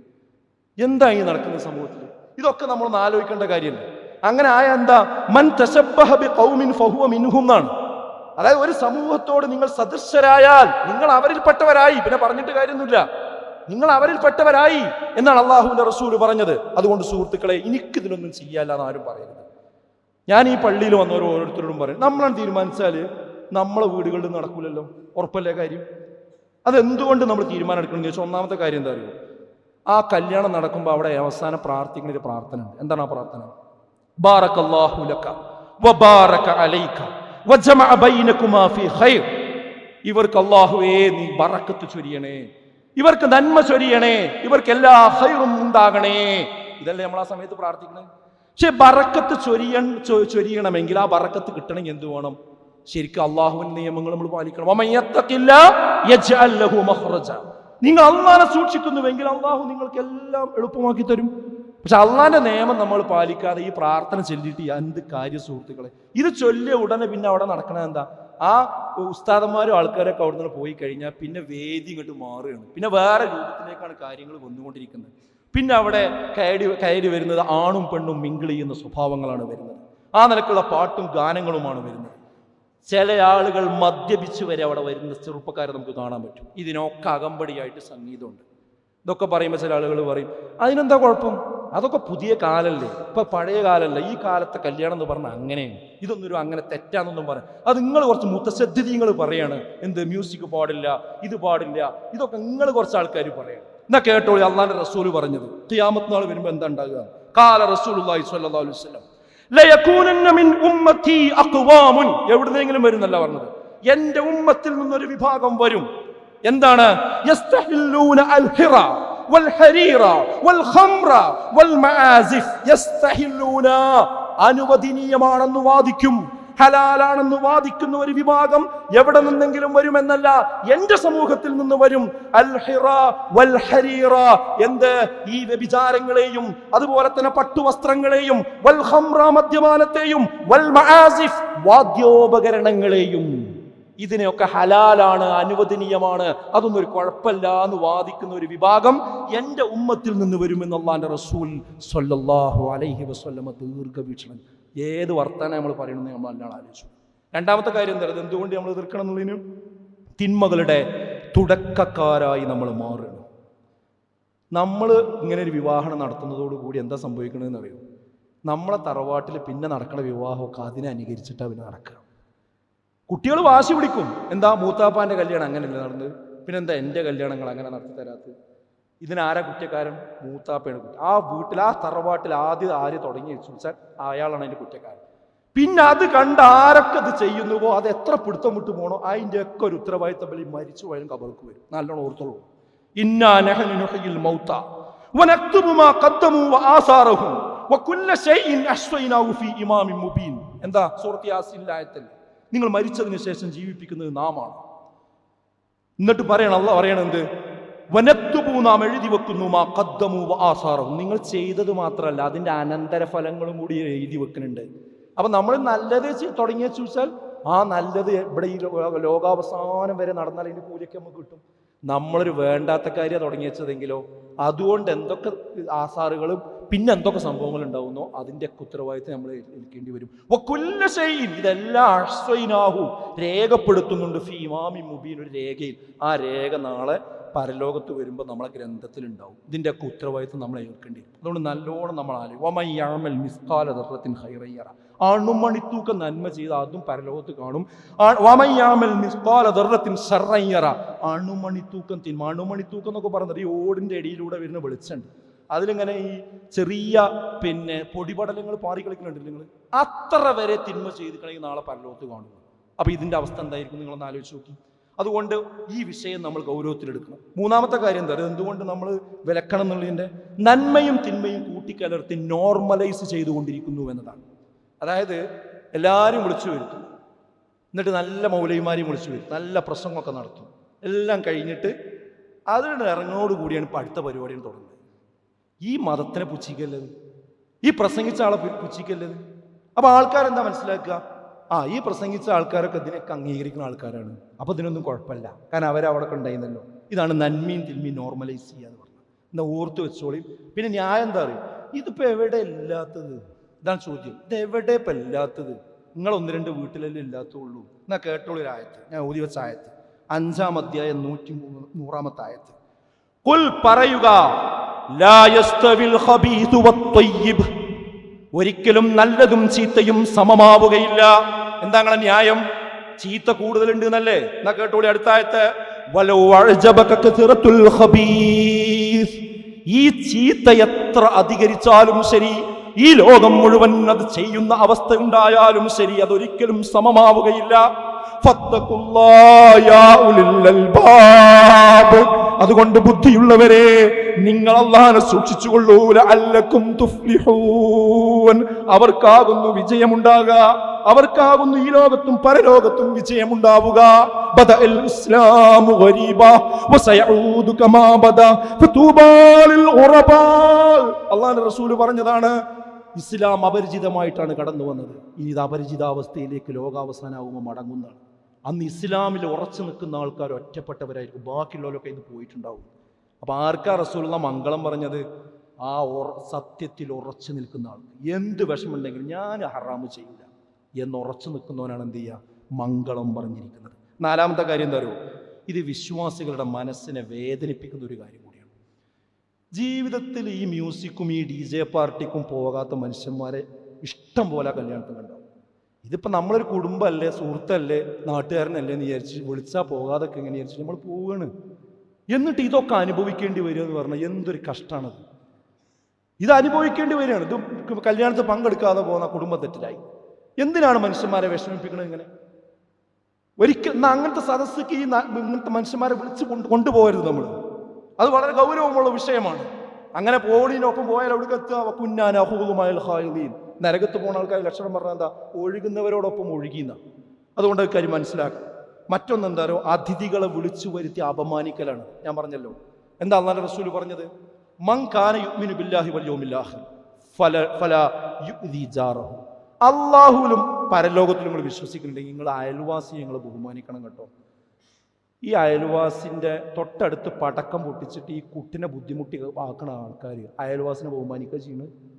എന്താ ഈ നടക്കുന്ന സമൂഹത്തിൽ? ഇതൊക്കെ നമ്മളൊന്ന് ആലോചിക്കേണ്ട കാര്യമല്ല? അങ്ങനെ ആയ എന്താ? മൻ ഫഹുവ എന്നാണ്. അതായത് ഒരു സമൂഹത്തോട് നിങ്ങൾ സദൃശരായാൽ നിങ്ങൾ അവരിൽപ്പെട്ടവരായി. പിന്നെ പറഞ്ഞിട്ട് കാര്യമൊന്നുമില്ല. നിങ്ങൾ അവരിൽപ്പെട്ടവരായി എന്നാണ് അള്ളാഹുവിന്റെ റസൂൽ പറഞ്ഞത്. അതുകൊണ്ട് സുഹൃത്തുക്കളെ എനിക്കിതിനൊന്നും ചെയ്യാല്ല എന്ന് ആരും പറയരുത്. ഞാൻ ഈ പള്ളിയിൽ വന്നവരോ ഓരോരുത്തരോടും പറയും. നമ്മളാണ് തീരുമാനിച്ചാൽ നമ്മളെ വീടുകളിൽ നടക്കൂലല്ലോ. ഉറപ്പല്ലേ കാര്യം? അതെന്തുകൊണ്ട് നമ്മൾ തീരുമാനം എടുക്കണമെന്ന് ചോദിച്ചാൽ ഒന്നാമത്തെ കാര്യം എന്താ അറിയുമോ ആ കല്യാണം നടക്കുമ്പോൾ അവിടെ അവസാനം പ്രാർത്ഥിക്കുന്ന ഒരു പ്രാർത്ഥന എന്താണ് ആ പ്രാർത്ഥന? ബാറക്കല്ലാഹു ലക വബാറക അലൈക വജമഅ ബൈനകുമാ ഫീ ഖൈർ. ഇവർക്ക് അല്ലാഹുവേ നീ ബറക്കത്ത് ചൊരിയണേ. ഇവർക്ക് നന്മ ചൊരിയണേ. ഇവർക്ക് എല്ലാ ഹൈറും ഉണ്ടാകണേ. ഇതല്ലേ നമ്മൾ ആ സമയത്ത് പ്രാർത്ഥിക്കണേ? പക്ഷെ ബറക്കത്ത് ചൊരിയ ചൊരിയണമെങ്കിൽ ആ ബറക്കത്ത് കിട്ടണമെങ്കിൽ എന്ത് വേണം? ശരിക്കും അള്ളാഹുവിന്റെ നിയമങ്ങൾ നമ്മൾ പാലിക്കണം. നിങ്ങൾ അള്ളാനെ സൂക്ഷിക്കുന്നുവെങ്കിൽ അള്ളാഹു നിങ്ങൾക്ക് എല്ലാം എളുപ്പമാക്കി തരും. പക്ഷെ അള്ളാന്റെ നിയമം നമ്മൾ പാലിക്കാതെ ഈ പ്രാർത്ഥന ചൊല്ലിയിട്ട് എന്ത് കാര്യ സുഹൃത്തുക്കളെ ഇത് ചൊല്ലിയ ഉടനെ പിന്നെ അവിടെ നടക്കണത് എന്താ? ആ ഉസ്താദന്മാരും ആൾക്കാരൊക്കെ അവിടെ നിന്ന് പോയി കഴിഞ്ഞാൽ പിന്നെ വേദി ഇങ്ങോട്ട് മാറുകയാണ്. പിന്നെ വേറെ രൂപത്തിലേക്കാണ് കാര്യങ്ങൾ വന്നുകൊണ്ടിരിക്കുന്നത്. പിന്നെ അവിടെ കയറി കയറി വരുന്നത് ആണും പെണ്ണും മിങ്കിൾ ചെയ്യുന്ന സ്വഭാവങ്ങളാണ് വരുന്നത്. ആ നിലക്കുള്ള പാട്ടും ഗാനങ്ങളുമാണ് വരുന്നത്. ചില ആളുകൾ മദ്യപിച്ച് വരെ അവിടെ വരുന്ന ചെറുപ്പക്കാരെ നമുക്ക് കാണാൻ പറ്റും. ഇതിനൊക്കെ അകമ്പടിയായിട്ട് സംഗീതമുണ്ട്. ഇതൊക്കെ പറയുമ്പോൾ ചില ആളുകൾ പറയും അതിനെന്താ കുഴപ്പം? അതൊക്കെ പുതിയ കാലല്ലേ? ഇപ്പൊ പഴയ കാലല്ല. ഈ കാലത്തെ കല്യാണം എന്ന് പറഞ്ഞാൽ അങ്ങനെയാണ്. ഇതൊന്നും ഒരു അങ്ങനെ തെറ്റാന്നൊന്നും പറയാം അത് നിങ്ങൾ കുറച്ച് മുത്തശ്ശദ്ധീങ്ങൾ പറയാണ്. എന്ത് മ്യൂസിക് പാടില്ല ഇത് പാടില്ല ഇതൊക്കെ നിങ്ങൾ കുറച്ച് ആൾക്കാർ പറയാണ്. എന്നാ കേട്ടോളി അള്ളാന്റെ റസൂൽ പറഞ്ഞത്. ഖിയാമത്ത് നാൾ വരുമ്പോൾ എന്താ ഉണ്ടാകുക? കാല റസൂൽ അള്ളാഹി വസല്ലം. എവിടുന്നെങ്കിലും വരുന്നല്ല പറഞ്ഞത്. എന്റെ ഉമ്മത്തിൽ നിന്നൊരു വിഭാഗം വരും. എന്താണ്? അനുവദനീയമാണെന്ന് വാദിക്കും. ഹലാലാണെന്ന് വാദിക്കുന്ന ഒരു വിഭാഗം എവിടെ നിന്നെങ്കിലും വരുമെന്നല്ല എന്റെ സമൂഹത്തിൽ നിന്ന് വരും. അൽഹിറാ വൽ ഹരീറ എന്ത്? ഈ വ്യഭിചാരങ്ങളെയും അതുപോലെ തന്നെ പട്ടുവസ്ത്രങ്ങളെയും വൽ ഹംറ മദ്യപാനത്തെയും വൽ മആസിഫ് വാദ്യോപകരണങ്ങളെയും. ഇതിനെയൊക്കെ ഹലാലാണ് അനുവദനീയമാണ്. അതൊന്നും ഒരു കുഴപ്പമില്ല എന്ന് വാദിക്കുന്ന ഒരു വിഭാഗം എന്റെ ഉമ്മത്തിൽ നിന്ന് വരുമെന്നുള്ള റസൂൽ സൊല്ലാഹു അലൈഹി വസല്ലമ ദീർഘവീക്ഷണം ഏത് വർത്താനം നമ്മൾ പറയണമെന്ന് നമ്മൾ അല്ലാതെ ആലോചിച്ചു. രണ്ടാമത്തെ കാര്യം എന്താ? പറയുക എന്തുകൊണ്ട് നമ്മൾ എതിർക്കണം എന്നുള്ളതിന് തിന്മകളുടെ തുടക്കക്കാരായി നമ്മൾ മാറുകയാണ് നമ്മൾ ഇങ്ങനെ ഒരു വിവാഹം നടത്തുന്നതോടുകൂടി എന്താ സംഭവിക്കണമെന്ന് അറിയോ? നമ്മളെ തറവാട്ടിൽ പിന്നെ നടക്കുന്ന വിവാഹമൊക്കെ അതിനെ അനുകരിച്ചിട്ടാണ് പിന്നെ നടക്കുക. കുട്ടികൾ വാശി പിടിക്കും. എന്താ മൂത്താപ്പാന്റെ കല്യാണം അങ്ങനെയല്ല നടന്നത്? പിന്നെന്താ എന്റെ കല്യാണങ്ങൾ അങ്ങനെ നടത്തി തരാത്തത്? ഇതിനാരാ കുറ്റക്കാരൻ? മൂത്താപ്പയാണ് കുറ്റം ആ വീട്ടിൽ ആ തറവാട്ടിൽ ആദ്യം ആര് തുടങ്ങി വെച്ചു വെച്ചാൽ അയാളാണ് അതിന്റെ കുറ്റക്കാരൻ. പിന്നെ അത് കണ്ട് ആരൊക്കെ അത് ചെയ്യുന്നുവോ? അത് എത്ര പിടുത്തം വിട്ടു പോകണോ അതിന്റെ ഒക്കെ ഒരു ഉത്തരവാദിത്തം വലിയ മരിച്ചു പോയാലും കബർക്ക് വരും. നല്ലോണം ഓർത്തോളൂ. ഇന്നാ മൗത്ത. നിങ്ങൾ മരിച്ചതിന് ശേഷം ജീവിപ്പിക്കുന്നത് നാമാണ്. എന്നിട്ട് പറയണം അല്ല പറയണം എന്ത്? നാം എഴുതി വെക്കുന്നു മാ നിങ്ങൾ ചെയ്തത് മാത്രമല്ല അതിന്റെ അനന്തരഫലങ്ങളും കൂടി എഴുതി വെക്കുന്നുണ്ട്. അപ്പം നമ്മൾ നല്ലത് തുടങ്ങിയ ചോദിച്ചാൽ ആ നല്ലത് ഇവിടെ ഈ ലോകാവസാനം വരെ നടന്നാൽ അതിന്റെ കൂലിയൊക്കെ നമുക്ക് കിട്ടും. നമ്മളൊരു വേണ്ടാത്ത കാര്യം തുടങ്ങി വെച്ചതെങ്കിലോ അതുകൊണ്ട് എന്തൊക്കെ ആസാറുകളും പിന്നെ എന്തൊക്കെ സംഭവങ്ങൾ ഉണ്ടാവുന്നോ അതിന്റെ ഉത്തരവാദിത്തം നമ്മൾ ഏൽക്കേണ്ടി വരും. വക്കുല്ല ഷൈഇൻ ഇതെല്ലാം അശ്വൈനാഹു രേഖപ്പെടുത്തുന്നുണ്ട്. ഫീമാമി മുബീൻ ഒരു രേഖയിൽ. ആ രേഖ നാളെ പരലോകത്ത് വരുമ്പോൾ നമ്മളെ ഗ്രന്ഥത്തിലുണ്ടാവും. ഇതിന്റെയൊക്കെ ഉത്തരവാദിത്തം നമ്മൾ ഏൽക്കേണ്ടി വരും. അതുകൊണ്ട് നല്ലോണം നമ്മൾ ആലോചിക്കും മിസ്കാല ദർറത്തിൻ ഹൈറയ്യറ അണുമണിത്തൂക്കം നന്മ ചെയ്ത് അതും പരലോകത്ത് കാണും. വമയ്യാമൽ മിസ്കാല ദർറത്തിൻ ഷർറയ്യറ അണുമണിത്തൂക്കം തിന്മ അണുമണിത്തൂക്കം എന്നൊക്കെ പറഞ്ഞത് ഈ ഓടിന്റെ ഇടയിലൂടെ വരുന്ന വെളിച്ചുണ്ട് അതിലിങ്ങനെ ഈ ചെറിയ പിന്നെ പൊടിപടലങ്ങൾ പാറി കളിക്കുന്നുണ്ട് നിങ്ങൾ അത്ര വരെ തിന്മ ചെയ്തിട്ടുണ്ടെങ്കിൽ നാളെ പരലോകത്ത് കാണും. അപ്പൊ ഇതിന്റെ അവസ്ഥ എന്തായിരിക്കും നിങ്ങളൊന്ന് ആലോചിച്ച് നോക്കി. അതുകൊണ്ട് ഈ വിഷയം നമ്മൾ ഗൗരവത്തിലെടുക്കണം മൂന്നാമത്തെ കാര്യം എന്താ? എന്തുകൊണ്ട് നമ്മൾ വിലക്കണം എന്നുള്ളതിന്റെ നന്മയും തിന്മയും കൂട്ടിക്കലർത്തി നോർമലൈസ് ചെയ്തുകൊണ്ടിരിക്കുന്നു എന്നതാണ്. അതായത് എല്ലാവരും വിളിച്ചു വരുത്തും. എന്നിട്ട് നല്ല മൗലവിമാരെയും വിളിച്ചു വരും നല്ല പ്രസംഗമൊക്കെ നടത്തും. എല്ലാം കഴിഞ്ഞിട്ട് അതിന്റെ ഇറങ്ങോടുകൂടിയാണ് ഇപ്പോൾ അടുത്ത പരിപാടിയും തുടങ്ങുന്നത്. ഈ മതത്തിനെ പുച്ഛിക്കല്ലത് ഈ പ്രസംഗിച്ച ആളെ പുച്ഛിക്കല്ലത് അപ്പോൾ ആൾക്കാരെന്താ മനസ്സിലാക്കുക? ആ ഈ പ്രസംഗിച്ച ആൾക്കാരൊക്കെ ഇതിനൊക്കെ അംഗീകരിക്കുന്ന ആൾക്കാരാണ്. അപ്പൊ ഇതിനൊന്നും കുഴപ്പമില്ല. കാരണം അവരവിടെ ഉണ്ടായിരുന്നല്ലോ. ഇതാണ് നന്മയും തിന്മയും നോർമലൈസ് ചെയ്യുക എന്ന് പറഞ്ഞത്. എന്നാൽ ഓർത്ത് വെച്ചോളി. പിന്നെ ന്യായം എന്താ അറിയും? ഇതിപ്പോ എവിടെ ഇല്ലാത്തത്? ഇതാണ് ചോദ്യം. ഇത് എവിടെ ഇപ്പൊ ഇല്ലാത്തത്? നിങ്ങൾ ഒന്ന് രണ്ട് വീട്ടിലല്ലേ ഇല്ലാത്തുള്ളൂ. എന്നാ കേട്ടോളൂ ആയത്ത്. ഞാൻ ഓതി വെച്ച ആയത്ത്. അഞ്ചാം അധ്യായം നൂറ്റി മൂന്ന് നൂറാമത്തെ ആയത്ത്. കുൽ പറയുക. ഒരിക്കലും നല്ലതും ചീത്തയും സമമാവുകയില്ല. എന്താ ന്യായം? ചീത്ത കൂടുതലുണ്ട് എന്നല്ലേ എന്നാ കേട്ടോളി അടുത്തായത്തെ. ഈ ചീത്ത എത്ര അധികരിച്ചാലും ശരി ഈ ലോകം മുഴുവൻ അത് ചെയ്യുന്ന അവസ്ഥ ഉണ്ടായാലും ശരി അതൊരിക്കലും സമമാവുകയില്ല. അതുകൊണ്ട് ബുദ്ധിയുള്ളവരെ നിങ്ങൾ അള്ളഹാനെ സൂക്ഷിച്ചുകൊള്ളൂ. അല്ലക്കും തുഫ്ലിഹൂൻ. അവർക്കാകുന്നു വിജയമുണ്ടാകുക. അവർക്കാകുന്നു ഈ ലോകത്തും പരലോകത്തും വിജയമുണ്ടാവുക. റസൂൽ പറഞ്ഞതാണ് ഇസ്ലാം അപരിചിതമായിട്ടാണ് കടന്നു വന്നത് ഇനി ഇത് അപരിചിതാവസ്ഥയിലേക്ക് ലോകാവസാനാവുമ്പോൾ മടങ്ങുന്നതാണ്. അന്ന് ഇസ്ലാമിൽ ഉറച്ചു നിൽക്കുന്ന ആൾക്കാർ ഒറ്റപ്പെട്ടവരായിരിക്കും. ബാക്കിയുള്ളവരൊക്കെ ഇന്ന് പോയിട്ടുണ്ടാവും. അപ്പൊ ആർക്കാ റസൂലുള്ള മംഗളം പറഞ്ഞത്? ആ സത്യത്തിൽ ഉറച്ചു നിൽക്കുന്ന ആൾക്ക് എന്ത് വിഷമുണ്ടെങ്കിലും ഞാൻ ഹറാമ് ചെയ്യില്ല എന്ന് ഉറച്ചു നിൽക്കുന്നവനാണ് എന്ത് ചെയ്യുക? മംഗളം പറഞ്ഞിരിക്കുന്നത്. നാലാമത്തെ കാര്യം എന്താ ഇത് വിശ്വാസികളുടെ മനസ്സിനെ വേദനിപ്പിക്കുന്ന ഒരു കാര്യം കൂടിയാണ്. ജീവിതത്തിൽ ഈ മ്യൂസിക്കും ഈ ഡി ജെ പാർട്ടിക്കും പോകാത്ത മനുഷ്യന്മാരെ ഇഷ്ടം പോലെ കല്യാണത്തിന് ഉണ്ടാവും ഇതിപ്പോൾ നമ്മളൊരു കുടുംബമല്ലേ സുഹൃത്തല്ലേ നാട്ടുകാരനല്ലേ എന്ന് വിചാരിച്ച് വിളിച്ചാൽ പോകാതൊക്കെ എങ്ങനെ വിചാരിച്ച് നമ്മൾ പോവുകയാണ് എന്നിട്ട് ഇതൊക്കെ അനുഭവിക്കേണ്ടി വരിക എന്ന് പറഞ്ഞാൽ എന്തൊരു കഷ്ടമാണത് ഇത് അനുഭവിക്കേണ്ടി വരികയാണ്. ഇത് കല്യാണത്തിൽ പങ്കെടുക്കാതെ പോകുന്ന കുടുംബ തെറ്റിലായി. എന്തിനാണ് മനുഷ്യന്മാരെ വിഷമിപ്പിക്കുന്നത് ഇങ്ങനെ? ഒരിക്കൽ അങ്ങനത്തെ സദസ്സിക്ക് ഈ ഇങ്ങനത്തെ മനുഷ്യന്മാരെ വിളിച്ച് കൊണ്ട് കൊണ്ടുപോകരുത് നമ്മൾ അത് വളരെ ഗൗരവമുള്ള വിഷയമാണ്. അങ്ങനെ പോളിനൊപ്പം പോയാൽ അവിടെ എത്തുക. കുഞ്ഞാൻ ഹായുദീൻ നരകത്ത് പോകുന്ന ആൾക്കാർ ലക്ഷണം പറഞ്ഞാൽ എന്താ? ഒഴുകുന്നവരോടൊപ്പം ഒഴുകിയെന്ന അതുകൊണ്ട് അത് കാര്യം മനസ്സിലാക്കുക മറ്റൊന്ന് എന്താരോ അതിഥികളെ വിളിച്ചു വരുത്തി അപമാനിക്കലാണ്. ഞാൻ പറഞ്ഞല്ലോ. എന്താ അള്ളാഹ് റസൂൽ പറഞ്ഞത്? മൻ കാന ബില്ലാഹി ഫല ഫല അള്ളാഹുവിലും പരലോകത്തിലും നിങ്ങൾ വിശ്വസിക്കുന്നുണ്ടെങ്കിൽ നിങ്ങൾ അയൽവാസി നിങ്ങൾ ബഹുമാനിക്കണം കേട്ടോ. ഈ അയൽവാസിന്റെ തൊട്ടടുത്ത് പടക്കം പൊട്ടിച്ചിട്ട് ഈ കുട്ടിനെ ബുദ്ധിമുട്ടി ആക്കണ ആൾക്കാർ അയൽവാസിനെ ബഹുമാനിക്കുക ചെയ്യുന്നത്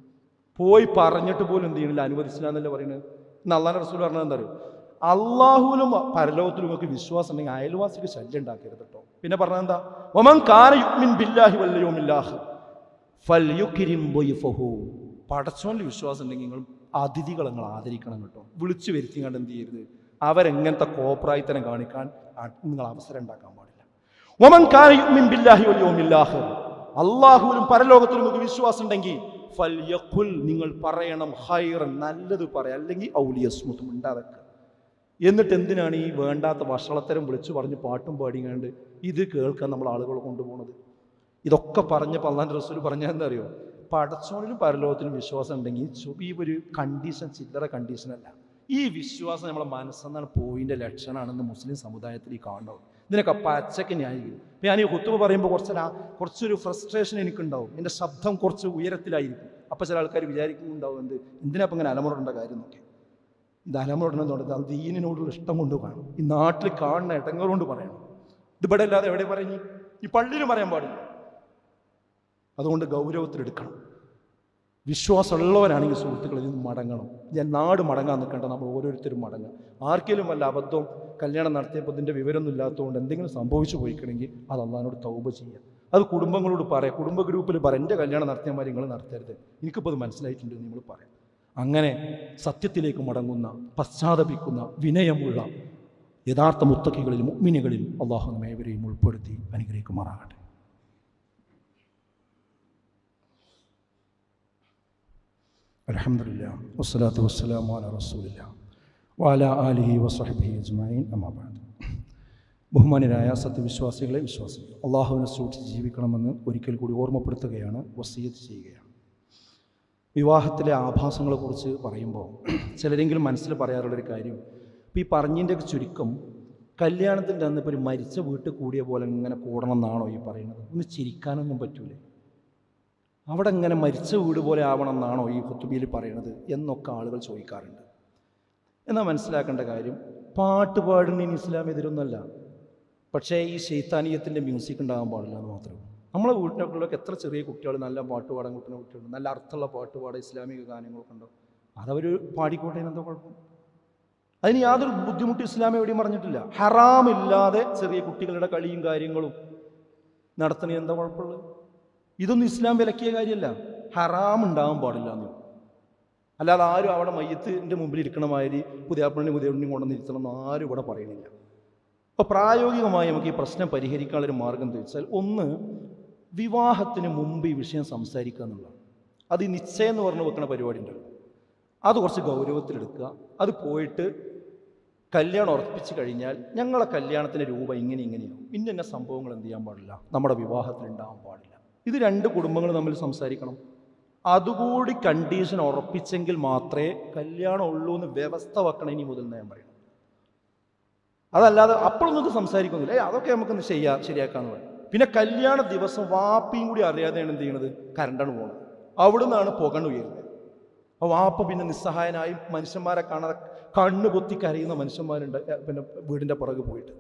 പോയി പറഞ്ഞിട്ട് പോലും എന്ത് ചെയ്യണില്ല? അനുവദിച്ചില്ല എന്നല്ലേ പറയുന്നത്? ഇന്ന് അള്ളാഹ് റസൂൽ പറഞ്ഞത് എന്താ അറിയോ? അള്ളാഹുലും പരലോകത്തിലും ഒക്കെ വിശ്വാസം ഉണ്ടെങ്കിൽ അയൽവാസിക്ക് ശല്യം ഉണ്ടാക്കരുത് കേട്ടോ പിന്നെ പറഞ്ഞത് എന്താ? ബില്ലാഹി വിശ്വാസം ഉണ്ടെങ്കിൽ നിങ്ങൾ അതിഥികളെ നിങ്ങൾ ആദരിക്കണം കേട്ടോ വിളിച്ചു വരുത്തി കണ്ട് എന്ത് ചെയ്യരുത്? അവരെങ്ങനത്തെ കോപ്രായത്തനം കാണിക്കാൻ നിങ്ങൾ അവസരം ഉണ്ടാക്കാൻ പാടില്ല. ഒമൻ കാന യുക്മിൻ ബില്ലാഹി വല്ലയോമില്ലാഹ് അള്ളാഹുവിലും പരലോകത്തിലും ഒക്കെ വിശ്വാസം ഉണ്ടെങ്കിൽ ഫൽയഖുൽ നിങ്ങൾ പറയണം ഹൈർ നല്ലത് പറയാം. അല്ലെങ്കിൽ ഔലിയസ്മുത്ത് മിണ്ടാതൊക്കെ എന്നിട്ട് എന്തിനാണ് ഈ വേണ്ടാത്ത വഷളത്തരം വിളിച്ചു പറഞ്ഞ് പാട്ടും പാടിങ്ങാണ്ട് ഇത് കേൾക്കാൻ നമ്മൾ ആളുകൾ കൊണ്ടുപോകുന്നത് ഇതൊക്കെ പറഞ്ഞ അള്ളാന്റെ റസൂൽ പറഞ്ഞാൽ എന്താ അറിയോ? പടച്ചോണിലും പരലോകത്തിലും വിശ്വാസം ഉണ്ടെങ്കിൽ ഈ ഒരു കണ്ടീഷൻ ചില്ലറ കണ്ടീഷൻ അല്ല. ഈ വിശ്വാസം നമ്മളെ മനസ്സെന്നാണ് പോയിന്റെ ലക്ഷണമാണെന്ന് മുസ്ലിം സമുദായത്തിൽ ഈ കാണുന്നത്. ഇതിനൊക്കെ പച്ചക്ക് ന്യായീകരിക്കും. ഇപ്പം ഞാൻ ഈ കുത്തുബ പറയുമ്പോൾ കുറച്ച് കുറച്ചൊരു ഫ്രസ്ട്രേഷൻ എനിക്കുണ്ടാവും. എന്റെ ശബ്ദം കുറച്ച് ഉയരത്തിലായിരിക്കും. അപ്പോൾ ചില ആൾക്കാർ വിചാരിക്കുന്നുണ്ടാവും എന്ത് എന്തിനാ ഇങ്ങനെ അലമുറണ്ട കാര്യം നോക്കി ഇത് അലമുറണ്ടെന്നുള്ളത് അത് ദീനിനോടുള്ള ഇഷ്ടം കൊണ്ട് കാണും. ഈ നാട്ടിൽ കാണുന്ന ഇടങ്ങൾ കൊണ്ട് പറയണം. ഇത് ഇവിടെ അല്ലാതെ എവിടെ പറയുന്നു ഈ പള്ളിയിൽ പറയാൻ പാടില്ല. അതുകൊണ്ട് ഗൗരവത്തിലെടുക്കണം. വിശ്വാസമുള്ളവരാണെങ്കിൽ സുഹൃത്തുക്കളിൽ നിന്ന് മടങ്ങണം. ഞാൻ നാട് മടങ്ങാൻ നിൽക്കേണ്ട നമ്മൾ ഓരോരുത്തരും മടങ്ങുക. ആർക്കെങ്കിലും വല്ല അബദ്ധം കല്യാണം നടത്തിയപ്പോൾ ഇതിന്റെ വിവരമൊന്നും ഇല്ലാത്തതുകൊണ്ട് എന്തെങ്കിലും സംഭവിച്ചു പോയിക്കണമെങ്കിൽ അത് അള്ളഹാനോട് തൗബ ചെയ്യുക. അത് കുടുംബങ്ങളോട് പറയാം. കുടുംബ ഗ്രൂപ്പിൽ പറയാം എന്റെ കല്യാണം നടത്തിയമാർ നിങ്ങൾ നടത്തരുത്. എനിക്കിപ്പോൾ അത് മനസ്സിലായിട്ടുണ്ട് നിങ്ങൾ പറയാം. അങ്ങനെ സത്യത്തിലേക്ക് മടങ്ങുന്ന പശ്ചാത്തപിക്കുന്ന വിനയമുള്ള യഥാർത്ഥ മുത്തക്കികളിൽ മുഗ്മിനികളിൽ അള്ളാഹു നമ്മെ ഏവരെയും ഉൾപ്പെടുത്തി അനുഗ്രഹിക്കുമാറാകട്ടെ. വസ്സലാത്തു ആലിഹി ബഹുമാനരായ സത്യവിശ്വാസികളെ വിശ്വാസികൾ അള്ളാഹുവിനെ സൂക്ഷിച്ച് ജീവിക്കണമെന്ന് ഒരിക്കൽ കൂടി ഓർമ്മപ്പെടുത്തുകയാണ് വസീയത്ത് ചെയ്യുകയാണ്. വിവാഹത്തിലെ ആഭാസങ്ങളെക്കുറിച്ച് പറയുമ്പോൾ ചിലരെങ്കിലും മനസ്സിൽ പറയാറുള്ളൊരു കാര്യം ഇപ്പോൾ ഈ പറഞ്ഞതിന്റെയൊക്കെ ചുരുക്കം കല്യാണത്തിന്റെ അന്ന് ഇപ്പോൾ ഒരു മരിച്ച വീട്ടിൽ കൂടിയ പോലെ ഇങ്ങനെ കൂടണം എന്നാണോ ഈ പറയുന്നത്? ഒന്ന് ചിരിക്കാനൊന്നും പറ്റൂലേ? അവിടെ ഇങ്ങനെ മരിച്ച വീട് പോലെ ആവണം എന്നാണോ ഈ കുത്തുബിയിൽ പറയുന്നത് എന്നൊക്കെ ആളുകൾ ചോദിക്കാറുണ്ട്. എന്നാൽ മനസ്സിലാക്കേണ്ട കാര്യം പാട്ട് പാടുന്നതിന് ഇസ്ലാം എതിരൊന്നുമല്ല. പക്ഷേ ഈ ശൈത്താനീയത്തിന്റെ മ്യൂസിക് ഉണ്ടാകാൻ പാടില്ല എന്ന് മാത്രമേ നമ്മളെ വീട്ടിനൊക്കെ എത്ര ചെറിയ കുട്ടികൾ നല്ല പാട്ട് പാടാൻ കിട്ടുന്ന കുട്ടികളുണ്ട് നല്ല അർത്ഥമുള്ള പാട്ട് പാടാൻ ഇസ്ലാമിക ഗാനങ്ങളൊക്കെ ഉണ്ടോ? അതവർ പാടിക്കോട്ടെ എന്തോ കുഴപ്പം? അതിന് യാതൊരു ബുദ്ധിമുട്ട് ഇസ്ലാം എവിടെയും പറഞ്ഞിട്ടില്ല. ഹറാമില്ലാതെ ചെറിയ കുട്ടികളുടെ കളിയും കാര്യങ്ങളും നടത്തുന്ന എന്താ കുഴപ്പമുള്ളത്? ഇതൊന്നും ഇസ്ലാം വിലക്കിയ കാര്യമല്ല. ഹറാം ഉണ്ടാകാൻ പാടില്ല എന്ന്. അല്ലാതെ ആരും അവിടെ മയ്യത്തിന്റെ മുമ്പിൽ ഇരിക്കണ മാതിരി പുതിയാപ്പിളിനെ പുതിയണ്ണിയും കൊണ്ടുവന്നിരുത്തണം എന്ന് ആരും ഇവിടെ പറയുന്നില്ല. അപ്പോൾ പ്രായോഗികമായി നമുക്ക് ഈ പ്രശ്നം പരിഹരിക്കാനുള്ളൊരു മാർഗം എന്താ വെച്ചാൽ ഒന്ന് വിവാഹത്തിന് മുമ്പ് ഈ വിഷയം സംസാരിക്കുക എന്നുള്ളതാണ്. അത് ഈ നിശ്ചയം എന്ന് പറഞ്ഞ് വെക്കുന്ന പരിപാടി ഉണ്ടല്ലോ അത് കുറച്ച് ഗൗരവത്തിലെടുക്കുക. അത് പോയിട്ട് കല്യാണം ഉറപ്പിച്ച് കഴിഞ്ഞാൽ ഞങ്ങളെ കല്യാണത്തിന്റെ രൂപം ഇങ്ങനെ ഇങ്ങനെയാവും. ഇന്ന ഇന്ന സംഭവങ്ങൾ എന്ത് ചെയ്യാൻ പാടില്ല? നമ്മുടെ വിവാഹത്തിൽ ഉണ്ടാകാൻ പാടില്ല. ഇത് രണ്ട് കുടുംബങ്ങൾ തമ്മിൽ സംസാരിക്കണം. അതുകൂടി കണ്ടീഷൻ ഉറപ്പിച്ചെങ്കിൽ മാത്രമേ കല്യാണം ഉള്ളൂ എന്ന് വ്യവസ്ഥ വെക്കണം ഇനി മുതൽ ഞാൻ പറയണം. അതല്ലാതെ അപ്പോഴൊന്നും ഇത് സംസാരിക്കുന്നില്ല ഏ അതൊക്കെ നമുക്കൊന്ന് ചെയ്യാ ശരിയാക്കാന്ന് പറയും. പിന്നെ കല്യാണ ദിവസം വാപ്പിയും കൂടി അറിയാതെയാണ് എന്ത് ചെയ്യണത്? കരണ്ടാണ് പോകുന്നത് അവിടെ നിന്നാണ് പുകണ് ഉയരുന്നത്. അപ്പോൾ വാപ്പ പിന്നെ നിസ്സഹായനായി മനുഷ്യന്മാരെ കാണാതെ കണ്ണ് പൊത്തി കരയുന്ന മനുഷ്യന്മാരുണ്ട് പിന്നെ വീടിന്റെ പുറകെ പോയിട്ട്.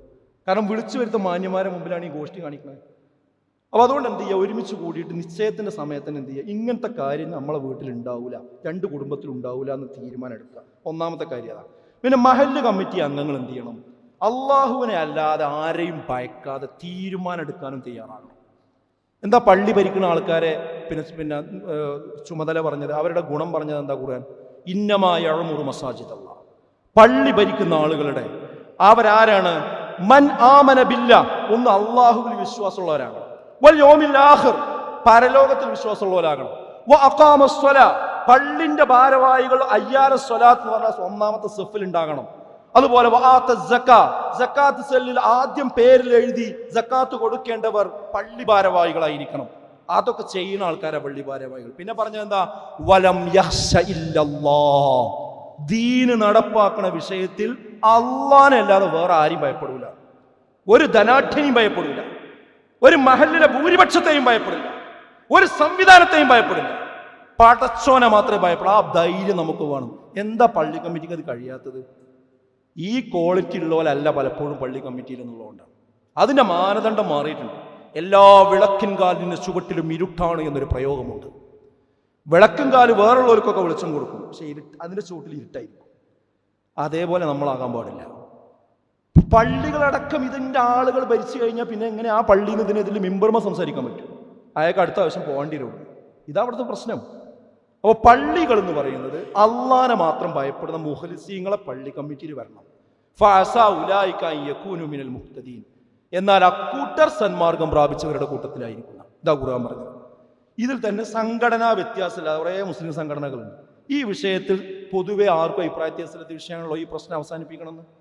കാരണം വിളിച്ചു വരുത്ത മാന്യന്മാരെ മുമ്പിലാണ് ഈ ഗോഷ്ഠി കാണിക്കുന്നത്. അപ്പോൾ അതുകൊണ്ട് എന്ത് ചെയ്യുക? ഒരുമിച്ച് കൂടിയിട്ട് നിശ്ചയത്തിന്റെ സമയത്തിന് എന്ത് ചെയ്യുക? ഇങ്ങനത്തെ കാര്യം നമ്മളെ വീട്ടിൽ ഉണ്ടാവില്ല രണ്ട് കുടുംബത്തിൽ ഉണ്ടാവില്ല എന്ന് തീരുമാനം എടുക്കുക. ഒന്നാമത്തെ കാര്യം അതാണ്. പിന്നെ മഹല്ല് കമ്മിറ്റി അംഗങ്ങൾ എന്ത് ചെയ്യണം? അള്ളാഹുവിനെ അല്ലാതെ ആരെയും ഭയക്കാതെ തീരുമാനം എടുക്കാനും തയ്യാറാകണം. എന്താ പള്ളി ഭരിക്കുന്ന ആൾക്കാരെ പിന്നെ പിന്നെ ചുമതല പറഞ്ഞത്? അവരുടെ ഗുണം പറഞ്ഞത് എന്താ ഖുർആൻ? ഇന്നമായ അഴമുറു മസാജിദ് അല്ല പള്ളി ഭരിക്കുന്ന ആളുകളുടെ അവരാരാണ്? മൻ ആമന ബില്ല. ഒന്ന് അള്ളാഹുവിൽ വിശ്വാസമുള്ളവരാകണം. വൽ യോമിൽ ആഖിർ പരലോകത്തിൽ വിശ്വാസമുള്ളവരാകണം. പള്ളിന്റെ ഭാരവാഹികൾ അയ്യാര സ്വലാത്ത് എന്ന് പറഞ്ഞ ഒന്നാമത്തെ സെഫിൽ ഉണ്ടാകണം. അതുപോലെ സെല്ലിൽ ആദ്യം പേരിൽ എഴുതി ജക്കാത്ത് കൊടുക്കേണ്ടവർ പള്ളി ഭാരവാഹികളായിരിക്കണം. അതൊക്കെ ചെയ്യുന്ന ആൾക്കാരെ പള്ളി ഭാരവാഹികൾ. പിന്നെ പറഞ്ഞത് എന്താ? വലം ദീന് നടപ്പാക്കണ വിഷയത്തിൽ അള്ളാനല്ലാതെ വേറെ ആരും ഭയപ്പെടൂല. ഒരു ധനാഠ്യനെയും ഭയപ്പെടില്ല ഒരു മഹലിലെ ഭൂരിപക്ഷത്തെയും ഭയപ്പെടില്ല. ഒരു സംവിധാനത്തെയും ഭയപ്പെടില്ല. പടച്ചോനെ മാത്രമേ ഭയപ്പെടൂ. ആ ധൈര്യം നമുക്ക് വേണം. എന്താ പള്ളി കമ്മിറ്റിക്ക് അത് കഴിയാത്തത്? ഈ ക്വാളിറ്റി ഉള്ളവരല്ല പലപ്പോഴും പള്ളി കമ്മിറ്റിയിൽ എന്നുള്ളതുകൊണ്ടാണ്. അതിന്റെ മാനദണ്ഡം മാറിയിട്ടുണ്ട്. എല്ലാ വിളക്കിൻ കാലിന് ചുവട്ടിലും ഇരുട്ടാണ് എന്നൊരു പ്രയോഗമുണ്ട്. വിളക്കും കാൽ വേറുള്ളവർക്കൊക്കെ വെളിച്ചം കൊടുക്കും. പക്ഷേ ഇരുട്ട് അതിന്റെ ചുവട്ടിൽ ഇരുട്ടായിരിക്കും. അതേപോലെ നമ്മളാകാൻ പാടില്ല. പള്ളികളടക്കം ഇതിന്റെ ആളുകൾ ഭരിച്ചു കഴിഞ്ഞാൽ പിന്നെ എങ്ങനെ ആ പള്ളിയിൽ നിന്ന് ഇതിനെതിൽ മെമ്പർമാർ സംസാരിക്കാൻ പറ്റും? അയാൾക്ക് അടുത്ത ആവശ്യം പോകേണ്ടി വരും. ഇതാ അവിടുത്തെ പ്രശ്നം. അപ്പോൾ പള്ളികൾ എന്ന് പറയുന്നത് അള്ളാനെ മാത്രം ഭയപ്പെടുന്ന മുഹലിസീങ്ങളെ പള്ളി കമ്മിറ്റിയിൽ വരണം. ഫഅസ ഉലായിക യകൂനു മിനൽ മുഹ്തദീൻ. എന്നാൽ അക്കൂട്ടർ സന്മാർഗം പ്രാപിച്ചവരുടെ കൂട്ടത്തിലായിരിക്കുന്ന. ഇതാ ഖുർആൻ പറഞ്ഞത്. ഇതിൽ തന്നെ സംഘടനാ വ്യത്യാസമില്ല. കുറേ മുസ്ലിം സംഘടനകളുണ്ട്. ഈ വിഷയത്തിൽ പൊതുവെ ആർക്കും അഭിപ്രായ വ്യത്യാസത്തിലത്തെ വിഷയങ്ങളോ ഈ പ്രശ്നം അവസാനിപ്പിക്കണമെന്ന്.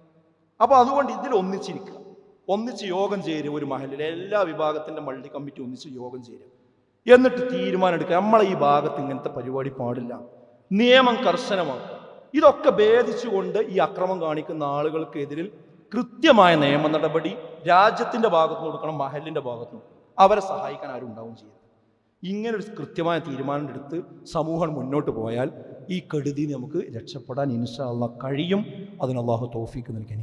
അപ്പോൾ അതുകൊണ്ട് ഇതിൽ ഒന്നിച്ചിരിക്കുക. ഒന്നിച്ച് യോഗം ചേരും ഒരു മഹലിൽ. എല്ലാ വിഭാഗത്തിന്റെ മള്ളി കമ്മിറ്റി ഒന്നിച്ച് യോഗം ചേരും. എന്നിട്ട് തീരുമാനം എടുക്കുക. നമ്മളെ ഈ ഭാഗത്ത് ഇങ്ങനത്തെ പരിപാടി പാടില്ല. നിയമം കർശനമാക്കുക. ഇതൊക്കെ ഭേദിച്ചുകൊണ്ട് ഈ അക്രമം കാണിക്കുന്ന ആളുകൾക്കെതിരിൽ കൃത്യമായ നിയമ നടപടി രാജ്യത്തിന്റെ ഭാഗത്ത് കൊടുക്കണം മഹലിന്റെ ഭാഗത്ത് അവരെ സഹായിക്കാൻ ആരും ഉണ്ടാവും ചെയ്യും ഇങ്ങനെ ഒരു കൃത്യമായ തീരുമാനം എടുത്ത് സമൂഹം മുന്നോട്ട് പോയാൽ ഈ കെടുതി നമുക്ക് രക്ഷപ്പെടാൻ ഇൻഷാ അള്ളാഹ് കഴിയും. അതിന് അള്ളാഹു തോഫിക്ക് നൽകി.